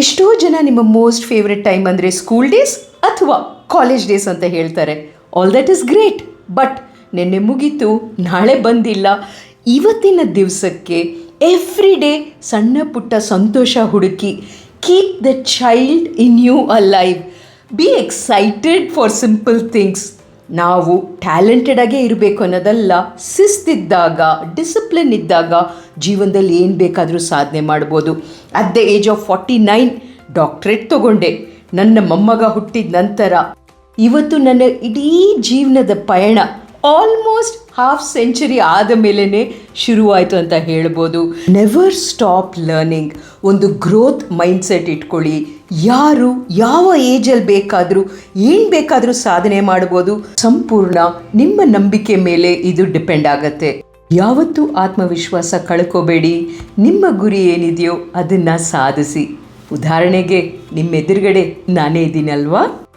ಎಷ್ಟೋ ಜನ ನಿಮ್ಮ ಮೋಸ್ಟ್ ಫೇವ್ರೆಟ್ ಟೈಮ್ ಅಂದರೆ ಸ್ಕೂಲ್ ಡೇಸ್ ಅಥವಾ ಕಾಲೇಜ್ ಡೇಸ್ ಅಂತ ಹೇಳ್ತಾರೆ. All that is great but ನಿನ್ನೆ ಮುಗೀತು, ನಾಳೆ ಬಂದಿಲ್ಲ. ಇವತ್ತಿನ ದಿವಸಕ್ಕೆ ಎವ್ರಿ ಡೇ ಸಣ್ಣ ಪುಟ್ಟ ಸಂತೋಷ ಹುಡುಕಿ keep the child in you alive be excited for simple things ನಾವು ಟ್ಯಾಲೆಂಟೆಡ್ ಆಗೇ ಇರಬೇಕು ಅನ್ನೋದಲ್ಲ, ಶಿಸ್ತಿದ್ದಾಗ ಡಿಸಿಪ್ಲಿನ್ ಇದ್ದಾಗ ಜೀವನದಲ್ಲಿ ಏನು ಬೇಕಾದರೂ ಸಾಧನೆ ಮಾಡ್ಬೋದು. At the age of forty nine doctorate ತಗೊಂಡೆ. ನನ್ನ ಮೊಮ್ಮಗ ಹುಟ್ಟಿದ ನಂತರ ಇವತ್ತು ನನ್ನ ಇಡೀ ಜೀವನದ ಪಯಣ ಆಲ್ಮೋಸ್ಟ್ ಹಾಫ್ ಸೆಂಚುರಿ ಆದ ಮೇಲೇ ಶುರುವಾಯಿತು ಅಂತ ಹೇಳ್ಬೋದು. ನೆವರ್ ಸ್ಟಾಪ್ ಲರ್ನಿಂಗ್ ಒಂದು ಗ್ರೋತ್ ಮೈಂಡ್ಸೆಟ್ ಇಟ್ಕೊಳ್ಳಿ. ಯಾರು, ಯಾವ ಏಜಲ್ಲಿ ಬೇಕಾದರೂ, ಏನು ಬೇಕಾದರೂ ಸಾಧನೆ ಮಾಡ್ಬೋದು. ಸಂಪೂರ್ಣ ನಿಮ್ಮ ನಂಬಿಕೆ ಮೇಲೆ ಇದು ಡಿಪೆಂಡ್ ಆಗತ್ತೆ. ಯಾವತ್ತೂ ಆತ್ಮವಿಶ್ವಾಸ ಕಳ್ಕೋಬೇಡಿ. ನಿಮ್ಮ ಗುರಿ ಏನಿದೆಯೋ ಅದನ್ನು ಸಾಧಿಸಿ. ಉದಾಹರಣೆಗೆ ನಿಮ್ಮ ಎದುರುಗಡೆ ನಾನೇ ಇದ್ದೀನಲ್ವಾ